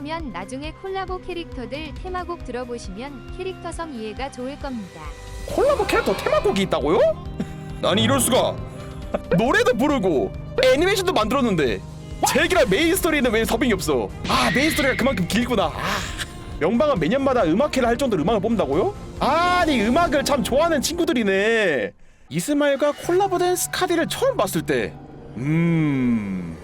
필요하면 나중에 콜라보 캐릭터들 테마곡 들어보시면 캐릭터성 이해가 좋을 겁니다. 콜라보 캐릭터 테마곡이 있다고요? 아니 이럴 수가 노래도 부르고 애니메이션도 만들었는데 제기라 메인 스토리는 왜 서빙이 없어 아 메인 스토리가 그만큼 길구나 아, 명방은 매년마다 음악회를 할 정도로 음악을 뽑는다고요? 아니 음악을 참 좋아하는 친구들이네 이스마일과 콜라보된 스카디를 처음 봤을 때 음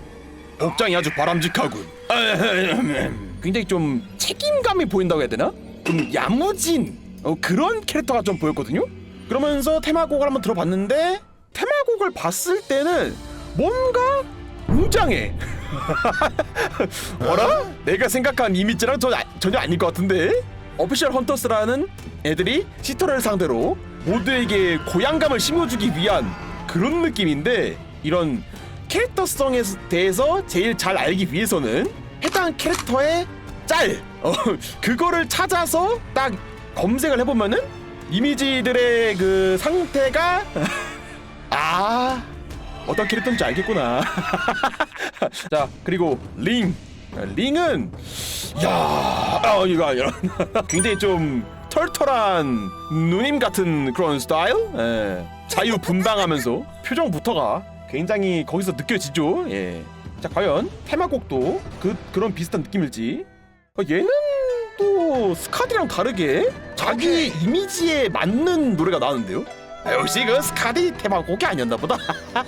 복장이 아주 바람직하군 굉장히 좀 책임감이 보인다고 해야 되나? 좀 야무진 어, 그런 캐릭터가 좀 보였거든요. 그러면서 테마곡을 한번 들어봤는데 테마곡을 봤을 때는 뭔가 웅장해. 뭐라? 내가 생각한 이미지랑 전, 아- 전혀 아닐 것 같은데? 어피셜 헌터스라는 애들이 시터를 상대로 모두에게 고향감을 심어주기 위한 그런 느낌인데 이런 캐릭터성에 대해서 제일 잘 알기 위해서는 해당 캐릭터의 짤. 어, 그거를 찾아서 딱 검색을 해보면은 이미지들의 그 상태가 아 어떤 캐릭터인지 알겠구나. 자 그리고 링. 링은 야 아, 이거 이런 굉장히 좀 털털한 누님 같은 그런 스타일? 예. 자유 분방하면서 표정부터가 굉장히 거기서 느껴지죠? 예. 자 과연 테마곡도 그 그런 비슷한 느낌일지 어, 얘는 또 스카디랑 다르게 자기 이미지에 맞는 노래가 나오는데요 아, 역시 그 스카디 테마곡이 아니었나 보다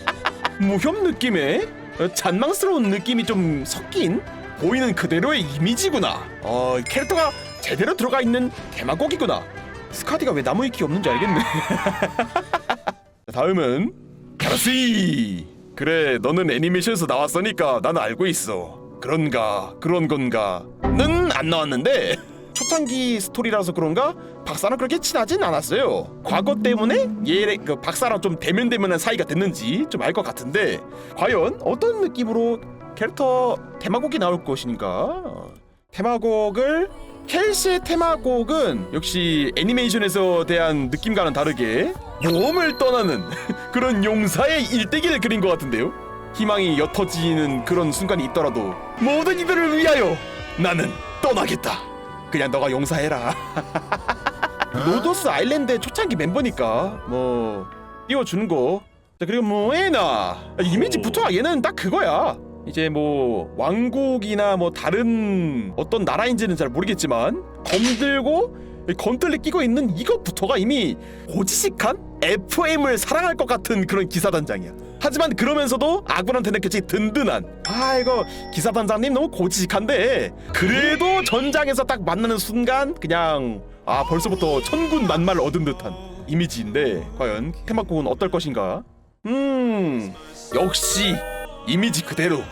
무협 느낌의 어, 잔망스러운 느낌이 좀 섞인 보이는 그대로의 이미지구나. 어 캐릭터가 제대로 들어가 있는 테마곡이구나. 스카디가 왜 나무 위키 없는지 알겠네. 자, 다음은 가라시. 그래 너는 애니메이션에서 나왔으니까 나는 알고 있어. 그런가 그런 건가 는 안 나왔는데 초창기 스토리라서 그런가 박사랑 그렇게 친하진 않았어요. 과거 때문에 얘 그 박사랑 좀 대면대면한 사이가 됐는지 좀 알 것 같은데 과연 어떤 느낌으로 캐릭터 테마곡이 나올 것인가? 테마곡을 켈시의 테마곡은 역시 애니메이션에서 대한 느낌과는 다르게 모험을 떠나는 그런 용사의 일대기를 그린 것 같은데요. 희망이 옅어지는 그런 순간이 있더라도 모든 이들을 위하여 나는 떠나겠다. 그냥 너가 용사해라. 로도스 아일랜드의 초창기 멤버니까 뭐 띄워주는 거. 자 그리고 뭐 에나 이미지부터 얘는 딱 그거야. 이제 뭐 왕국이나 뭐 다른 어떤 나라인지는 잘 모르겠지만 검 들고 검들레 끼고 있는 이것부터가 이미 고지식한 FM을 사랑할 것 같은 그런 기사 단장이야. 하지만 그러면서도 아군한테는 굉장히 든든한 아 이거 기사 단장님 너무 고지식한데 그래도 전장에서 딱 만나는 순간 그냥 아 벌써부터 천군 만마를 얻은 듯한 이미지인데 과연 테마곡은 어떨 것인가? 음 역시 이미지 그대로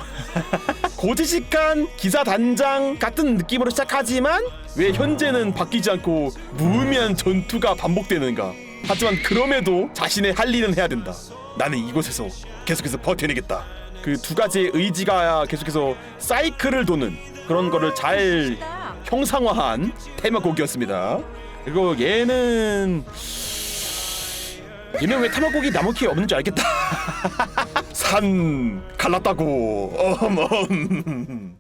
고지식한 기사 단장 같은 느낌으로 시작하지만 왜 현재는 바뀌지 않고 무의미한 전투가 반복되는가? 하지만 그럼에도 자신의 할 일은 해야 된다. 나는 이곳에서 계속해서 버텨내겠다. 그 두 가지의 의지가 계속해서 사이클을 도는 그런 거를 잘 형상화한 테마곡이었습니다. 그리고 얘는 얘는 왜 테마곡이 나무키에 없는 줄 알겠다. 산 갈랐다고. 어멈.